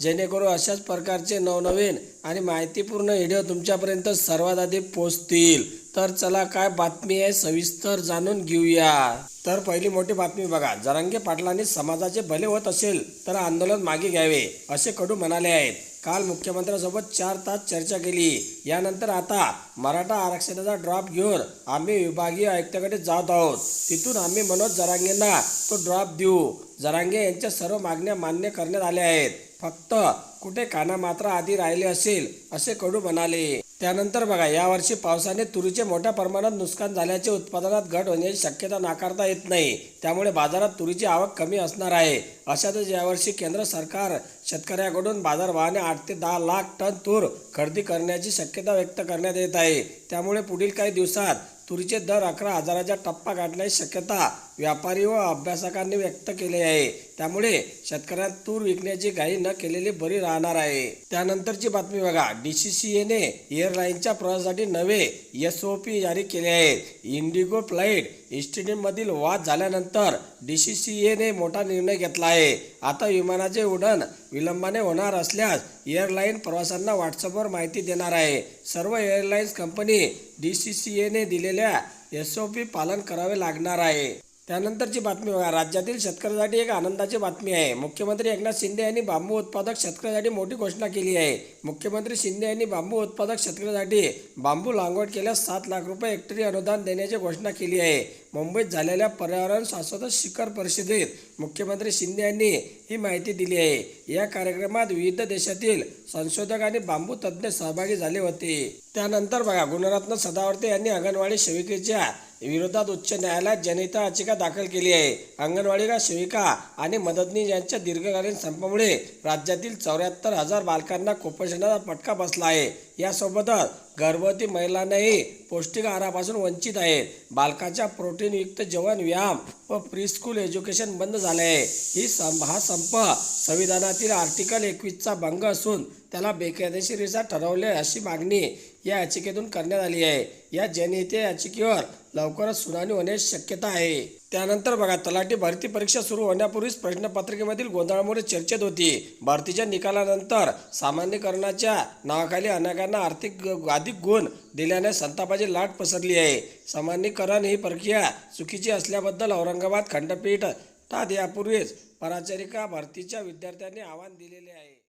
जेणेकरून अशाच प्रकारचे नवनवीन आणि माहितीपूर्ण व्हिडिओ तुमच्यापर्यंत सर्वात आधी पोहोचतील. तर चला काय बातमी आहे सविस्तर जाणून घेऊया. तर पहिली मोठी बातमी बघा. जरांगे पाटलांनी समाजाचे भले होत असेल तर आंदोलन मागे घ्यावे असे कडू म्हणाले आहेत. काल मुख्यमंत्र्यांसोबत चार तास चर्चा केली. यानंतर आता मराठा आरक्षणाचा ड्रॉप घेऊन आम्ही विभागीय आयुक्ताकडे जात आहोत. तिथून आम्ही मनोज जरांगेंना तो ड्रॉप देऊ. जरांगे यांच्या सर्व मागण्या मान्य करण्यात आल्या आहेत. फक्त कुठे काना मात्र आधी राहिले असेल असे कडू म्हणाले. त्यानंतर बघा यावर्षी पावसाने तुरीचे मोठ्या प्रमाणात नुकसान झाल्याचे उत्पादनात घट होण्याची शक्यता नाकारता येत नाही. त्यामुळे बाजारात तुरीची आवक कमी असणार आहे. अशातच यावर्षी केंद्र सरकार शेतकऱ्याकडून बाजारभावाने आठ ते दहा लाख टन तूर खरेदी करण्याची शक्यता व्यक्त करण्यात येत आहे. त्यामुळे पुढील काही दिवसात तुरीचे दर अकरा हजाराचा टप्पा गाठण्याची शक्यता व्यापारी व अभ्यासकांनी व्यक्त केली आहे. त्यामुळे शेतकऱ्यांना तूर विकण्याची घाई न केलेली बरी राहणार आहे. त्यानंतरची बातमी बघा. डीसीसीएने एअरलाईनच्या प्रवासासाठी नवे एस ओ पी जारी केले आहेत. इंडिगो फ्लाईट इन्स्टिट्यूटमधील वाद झाल्यानंतर डीसीसीएने मोठा निर्णय घेतला आहे. आता विमानाचे उड्डाण विलंबाने होणार असल्यास एअरलाईन प्रवाशांना व्हॉट्सअपवर माहिती देणार आहे. सर्व airlines company D C C एने दिलेल्या एस ओ पी पालन करावे लागणार आहे. त्यानंतरची बातमी बघा. राज्यातील शेतकऱ्यासाठी एक आनंदाची बातमी आहे. मुख्यमंत्री एकनाथ शिंदे यांनी बांबू उत्पादक शेतकऱ्यासाठी मोठी घोषणा केली आहे. मुख्यमंत्री शिंदे यांनी बांबू उत्पादक शेतकऱ्यासाठी बांबू लागवड केल्यास सात लाख रुपये हेक्टरी अनुदान देण्याची घोषणा केली आहे. मुंबईत झालेल्या पर्यावरण शाश्वत शिखर परिषदेत मुख्यमंत्री शिंदे यांनी ही माहिती दिली आहे. या कार्यक्रमात विविध देशातील संशोधक आणि बांबू तज्ज्ञ सहभागी झाले होते. त्यानंतर बघा गुणरत्न सदावर्ते यांनी अंगणवाडी सेविकेच्या विरोधात उच्च न्यायालयात जनहित याचिका दाखल केली आहे. अंगणवाडी का सेविका आणि मदतनीस यांच्या दीर्घकालीन संपामुळे राज्यातील चौऱ्याहत्तर हजार बालकांना कुपोषणाचा फटका बसला आहे. यासोबतच गर्भवती महिलांनाही पौष्टिक आहारापासून वंचित आहेत. बालकाच्या प्रोटीन प्रोटीनयुक्त जवान व्यायाम व प्रीस्कूल एज्युकेशन बंद झाले आहे ही सं हा संप संविधानातील आर्टिकल एकवीसचा भंग असून त्याला बेकायदेशीरित्या ठरवले अशी मागणी या याचिकेतून करण्यात आली आहे. या जनहित याचिकेवर लवकरच सुनावणी होण्याची शक्यता आहे. त्यानंतर बघा तलाठी भरती परीक्षा सुरू होण्यापूर्वीच प्रश्नपत्रिकेमधील गोंधळामुळे चर्चेत होती. भरतीच्या निकालानंतर सामान्यकरणाच्या नावाखाली अनेकांना आर्थिक ग- अधिक गुण दिल्याने संतापाची लाट पसरली आहे. सामान्यकरण ही प्रक्रिया चुकीची असल्याबद्दल औरंगाबाद खंडपीठात यापूर्वीच पराचारिका भरतीच्या विद्यार्थ्यांनी आव्हान दिलेले आहे.